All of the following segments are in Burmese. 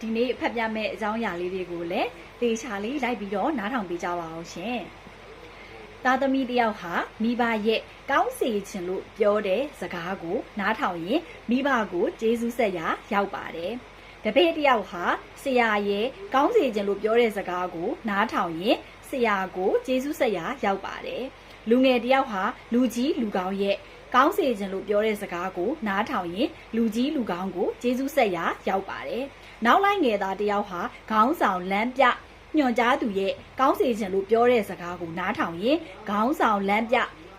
ဒီနေ့ဖတ်ပြမယ့်အကြောင်းအရာလေးတွေကိုလည်းသေချာလေးလိုက်ပြီးတော့နားထောင်ပေးကြပါအောင်ရှင်။သားသမီးတစ်ယောက်ဟာမိဘရဲ့ကောင်းစေခြင်းလို့ပြောတဲ့စကားကို နားထောင်ရင်မိဘကိုကျေးဇူးဆက်ရာရောက်ပါတယ်။တပည့်တစ်ယောက်ဟာဆရာရဲ့ကောင်းစေခြင်းလို့ပြောတဲ့စကားကို နားထောင်ရင်ဆရာကိုကျေးဇူးဆက်ရာရောက်ပါတယ်။လူငယ်တစ်ယောက်ဟာလူကြီးလူကောင်းရဲ့ ကောင်းစေခြင်းလို့ပြောတဲ့စကားကိုနားထောင်ရင်လူကြီးလူကောင်းကိုကျေးဇူးဆက်ရာရောက်ပါတယ်။နောက်လိုက်ငယ်သားတစ်ယောက်ဟာခေါင်းဆောင်လမ်းပြညွှန်ကြားသူရဲ့ကောင်းစေခြင်းလို့ပြောတဲ့စကားကိုနားထောင်ရင်ခေါင်းဆောင်လမ်းပြ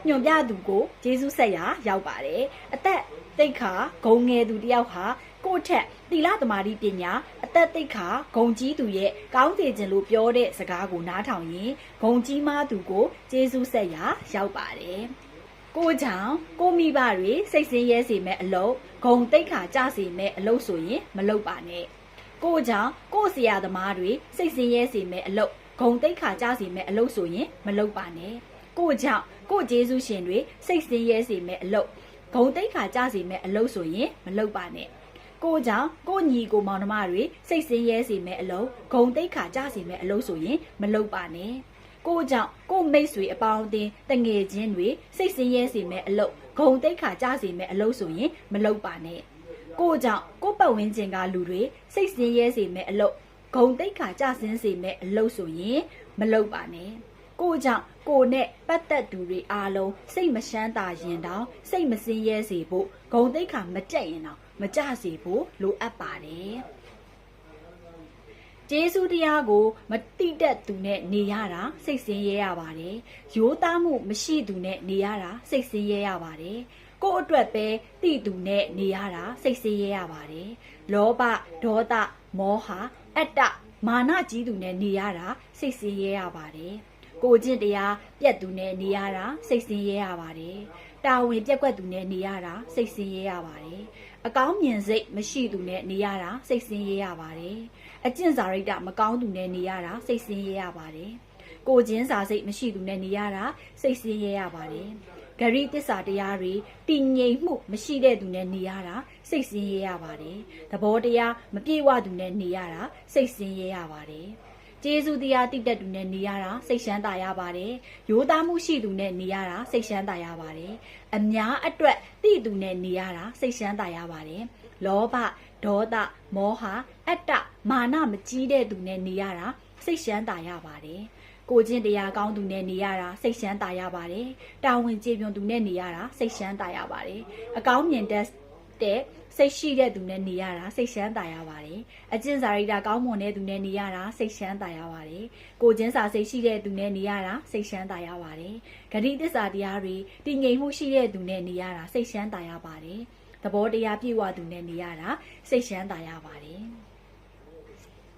ညွှန်ပြသူကိုကျေးဇူးဆက်ရာရောက်ပါတယ်။အသက်တိတ်ခါဂုံငယ်သူတစ်ယောက်ဟာကိုယ့်ထက်သီလသမာဓိပညာအသက်တိတ်ခါဂုံကြီးသူရဲ့ကောင်းစေခြင်းလို့ပြောတဲ့စကားကိုနားထောင်ရင်ဂုံကြီးမားသူကိုကျေးဇူးဆက်ရာရောက်ပါတယ်။ ကိုကြောင့်ကိုမိဘတွေစိတ်ဆင်းရဲစေမဲ့အလုပ်ဂုံတိတ်ခါကြစေမဲ့အလုပ်ဆိုရင်မလုပ်ပါနဲ့ကိုကြောင့်ကိုဆရာသမားတွေစိတ်ဆင်းရဲစေမဲ့အလုပ်ဂုံတိတ်ခါကြစေမဲ့အလုပ်ဆိုရင်မလုပ်ပါနဲ့ကိုကြောင့်ကိုဂျေစုရှင်တွေစိတ်ဆင်းရဲစေမဲ့အလုပ်ဂုံတိတ်ခါကြစေမဲ့အလုပ်ဆိုရင်မလုပ်ပါနဲ့ကိုကြောင့်ကိုညီကိုမောင်နှမတွေစိတ်ဆင်းရဲစေမဲ့အလုပ်ဂုံတိတ်ခါကြစေမဲ့အလုပ်ဆိုရင်မလုပ်ပါနဲ့ ကိုကြောင့်ကိုမိတ်ဆွေအပေါင်းအသင်းတငယ်ချင်းတွေစိတ်ဆင်းရဲစေမဲ့အလုပ်ဂုံတိတ်ခါကြစေမဲ့အလုပ်ဆိုရင်မလုပ်ပါနဲ့ကိုကြောင့်ကိုပတ်ဝန်းကျင်ကလူတွေစိတ်ဆင်းရဲစေမဲ့အလုပ်ဂုံတိတ်ခါကြဆင်းစေမဲ့အလုပ်ဆိုရင်မလုပ်ပါနဲ့ကိုကြောင့်ကိုနဲ့ပတ်သက်သူတွေအားလုံးစိတ်မရှမ်းသာရင်တောင်စိတ်မစင်းရဲစေဖို့ဂုံတိတ်ခါမကြက်ရင်တောင်မကြစေဖို့လိုအပ်ပါတယ် ကျေးဇူးတရားကို မတိတတ်သူနဲ့နေရတာစိတ်ဆင်းရဲရပါတယ်။ရိုးသားမှုမရှိသူနဲ့နေရတာစိတ်ဆင်းရဲရပါတယ်။ကိုယ့်အတွက်ပဲတိသူနဲ့နေရတာစိတ်ဆင်းရဲရပါတယ်။လောဘဒေါသမောဟအတ္တမာနကြီးသူနဲ့နေရတာစိတ်ဆင်းရဲရပါတယ်။ကိုယ်ကျင့်တရားပြက်သူနဲ့နေရတာစိတ်ဆင်းရဲရပါတယ်။တာဝန်ပြက်ကွက်သူနဲ့နေရတာစိတ်ဆင်းရဲရပါတယ်။အကောင်းမြင်စိတ်မရှိသူနဲ့နေရတာစိတ်ဆင်းရဲရပါတယ်။ အကျင့်စာရိတ္တမကောင်းသူနဲ့နေရတာစိတ်ဆင်းရဲရပါတယ်။ကိုချင်းစာစိတ်မရှိသူနဲ့နေရတာစိတ်ဆင်းရဲရပါတယ်။ဂရိတစ္ဆာတရားတွေတည်ငြိမ်မှုမရှိတဲ့သူနဲ့နေရတာစိတ်ဆင်းရဲရပါတယ်။သဘောတရားမပြေဝသူနဲ့နေရတာစိတ်ဆင်းရဲရပါတယ်။ကျေးဇူးတရားတိတက်သူနဲ့နေရတာစိတ်ရှမ်းသာရပါတယ်။ရိုးသားမှုရှိသူနဲ့နေရတာစိတ်ရှမ်းသာရပါတယ်။အများအတွက်တိသူနဲ့နေရတာစိတ်ရှမ်းသာရပါတယ်။လောဘဒေါသမောဟအတ္တမာနမကြီးတဲ့သူနဲ့နေရတာစိတ်ရှမ်းသာရပါတယ်။ကိုချင်းတရားကောင်းသူနဲ့နေရတာစိတ်ရှမ်းသာရပါတယ်။တာဝန်ကျေပွန်သူနဲ့နေရတာစိတ်ရှမ်းသာရပါတယ်။အကောင်းမြင်တဲ့တဲ့စိတ်ရှိတဲ့သူနဲ့နေရတာစိတ်ရှမ်းသာရပါတယ်။အကျင့်စာရိတ္တကောင်းမွန်တဲ့သူနဲ့နေရတာစိတ်ရှမ်းသာရပါတယ်။ကိုချင်းစာစိတ်ရှိတဲ့သူနဲ့နေရတာစိတ်ရှမ်းသာရပါတယ်။ဂတိတစ္ဆာတရားတွေတည်ငြိမ်မှုရှိတဲ့သူနဲ့နေရတာစိတ်ရှမ်းသာရပါတယ်။သဘောတရားပြည့်ဝသူနဲ့နေရတာစိတ်ရှမ်းသာရပါတယ်။